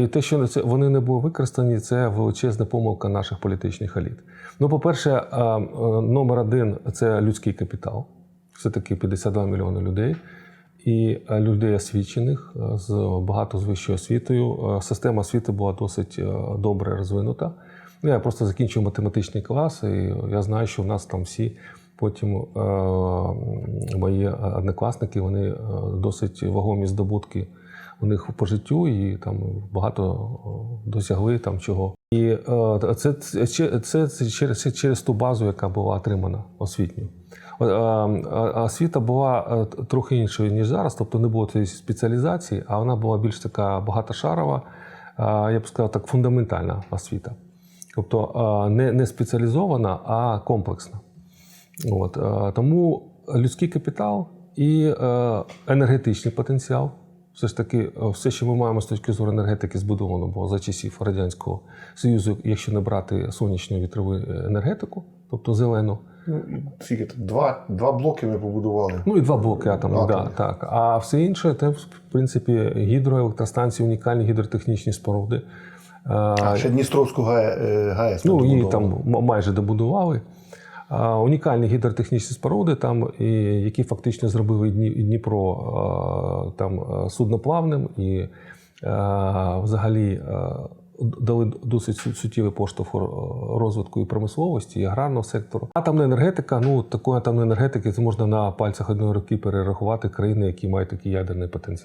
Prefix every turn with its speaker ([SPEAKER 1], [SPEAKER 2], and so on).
[SPEAKER 1] І те, що це вони не були використані, це величезна помилка наших політичних еліт. Ну, по-перше, номер один це людський капітал. Все таки 52 мільйони людей. І людей освічених з багато з вищою освітою. Система освіти була досить добре розвинута. Ну, я просто закінчив математичний клас, і я знаю, що в нас там всі потім мої однокласники, вони досить вагомі здобутки у них по життю, і там багато досягли там чого. І е, це, це, це, це, через, через ту базу, яка була отримана освітню. Е, Освіта була е, трохи іншою, ніж зараз, тобто не було цієї спеціалізації, а вона була більш така багатошарова, я б сказав, так, фундаментальна освіта. Тобто не, не спеціалізована, а комплексна. От, тому людський капітал і енергетичний потенціал. Все ж таки, е, все, що ми маємо з точки зору енергетики, збудовано було за часів Радянського Союзу, якщо не брати сонячну вітрову енергетику, тобто зелену.
[SPEAKER 2] Ну, скільки? Два, два блоки ми побудували.
[SPEAKER 1] Ну і два блоки атомних, да, так. А все інше, це, в принципі, гідроелектростанції, унікальні гідротехнічні споруди. Е,
[SPEAKER 2] А ще Дністровську ГАЕ- е, ГАЕС.
[SPEAKER 1] Ну, її там майже добудували. А, унікальні гідротехнічні споруди, там, і, які фактично зробили Дні- Дніпро а, там, а, судноплавним і взагалі дали досить суттєвий поштовх розвитку і промисловості, і аграрного сектору. Атомна енергетика, ну такої атомної енергетики це можна на пальцях одної руки перерахувати країни, які мають такий ядерний потенціал.